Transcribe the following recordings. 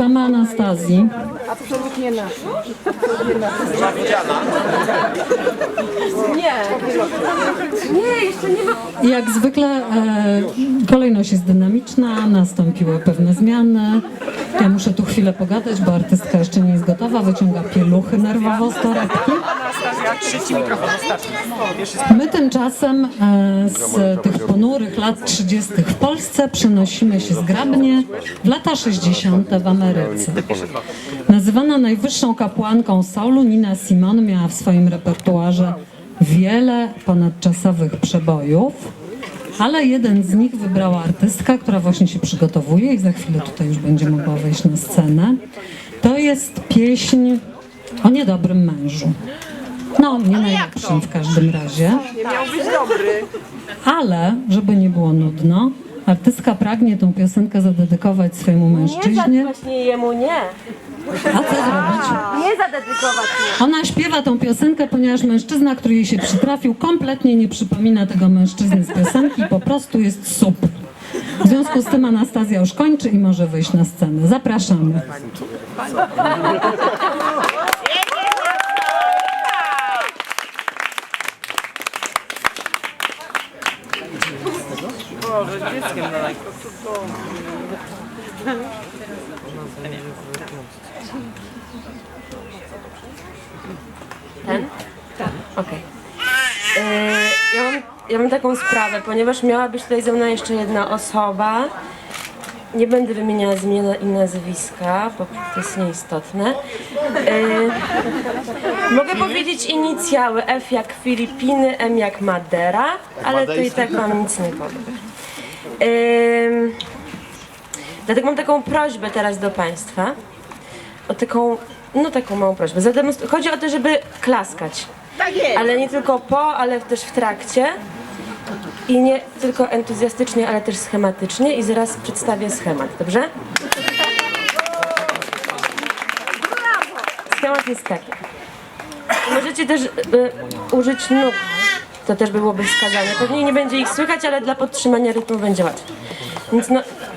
Mamy Anastazji. Absolutnie nasz. Jak zwykle e, kolejność jest dynamiczna, nastąpiły pewne zmiany. Ja muszę tu chwilę pogadać, bo artystka jeszcze nie jest gotowa, wyciąga pieluchy nerwowo z torebki. My tymczasem e, z tych ponurych lat 30. w Polsce przenosimy się zgrabnie w lata 60. w Ameryce. Nazywana najwyższą kapłanką soulu, Nina Simon miała w swoim repertuarze wiele ponadczasowych przebojów, ale jeden z nich wybrała artystka, która właśnie się przygotowuje i za chwilę tutaj już będzie mogła wejść na scenę. To jest pieśń o niedobrym mężu. No, nie najlepszym w każdym razie. Nie miał być dobry. Ale, żeby nie było nudno, artystka pragnie tą piosenkę zadedykować swojemu Nie mężczyźnie. właśnie jemu nie. A co zrobić? Nie zadedykować. Ona śpiewa tą piosenkę, ponieważ mężczyzna, który jej się przytrafił, kompletnie nie przypomina tego mężczyzny z piosenki, po prostu jest sup. W związku z tym Anastazja już kończy i może wyjść na scenę. Zapraszamy. Ten? Okej. Yy, ja, mam, ja mam taką sprawę, ponieważ miała być tutaj ze mną jeszcze jedna osoba. Nie będę wymieniała z imienia i nazwiska, bo to jest nieistotne. Yy, mogę powiedzieć inicjały F jak Filipiny, M jak Madera, ale to i tak wam nic nie powiem. Yy, dlatego mam taką prośbę teraz do Państwa o taką, no taką małą prośbę. Chodzi o to, żeby klaskać. Tak jest. Ale nie tylko po, ale też w trakcie. I nie tylko entuzjastycznie, ale też schematycznie. I zaraz przedstawię schemat, dobrze? Schemat jest taki. Możecie też y, użyć nóg. To też byłoby wskazane. Pewnie nie będzie ich słychać, ale dla podtrzymania rytmu będzie łatwiej. Więc no,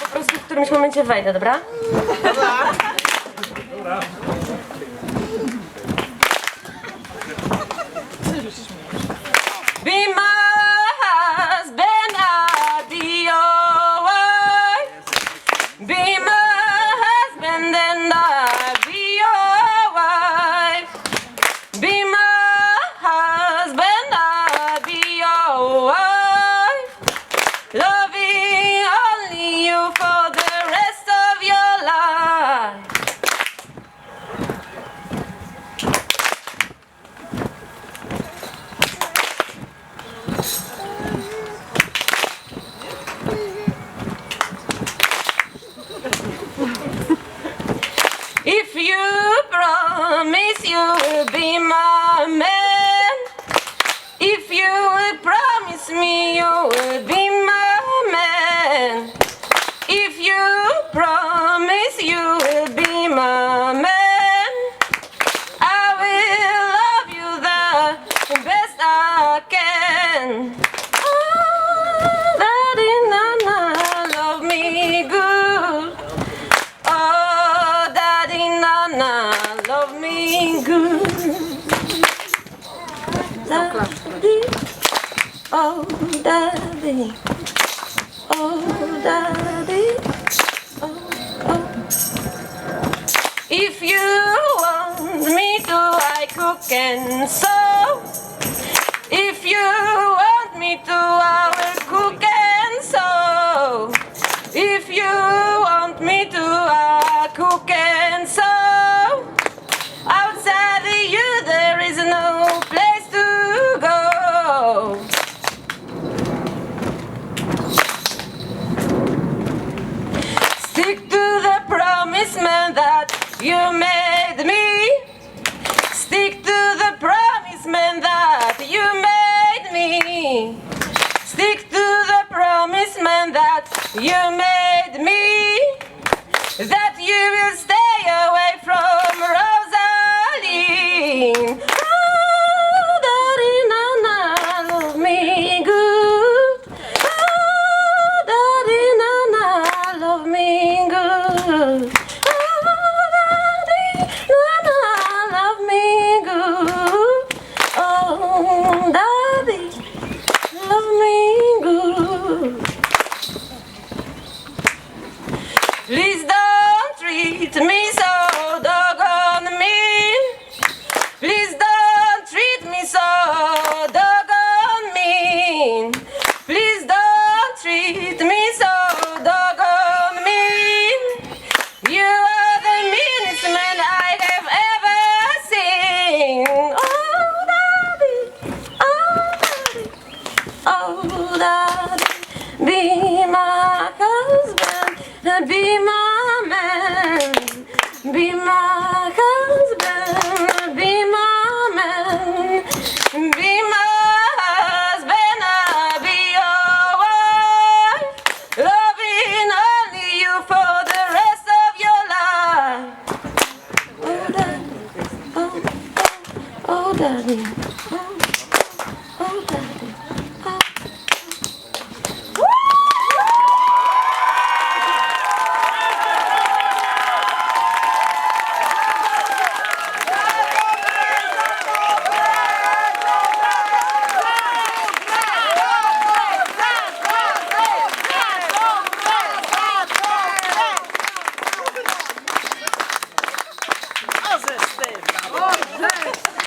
Po prostu w którymś momencie wejdę, dobra? Be you promise you will be my man, if you will promise me you will be my man, if you promise oh, daddy, oh, daddy, oh, oh. If you want me to, I cook and sew. be my man, be my husband, be my man, be my husband, I'll be your wife, loving only you for the rest of your life. Oh, darling, oh, oh, oh, darling.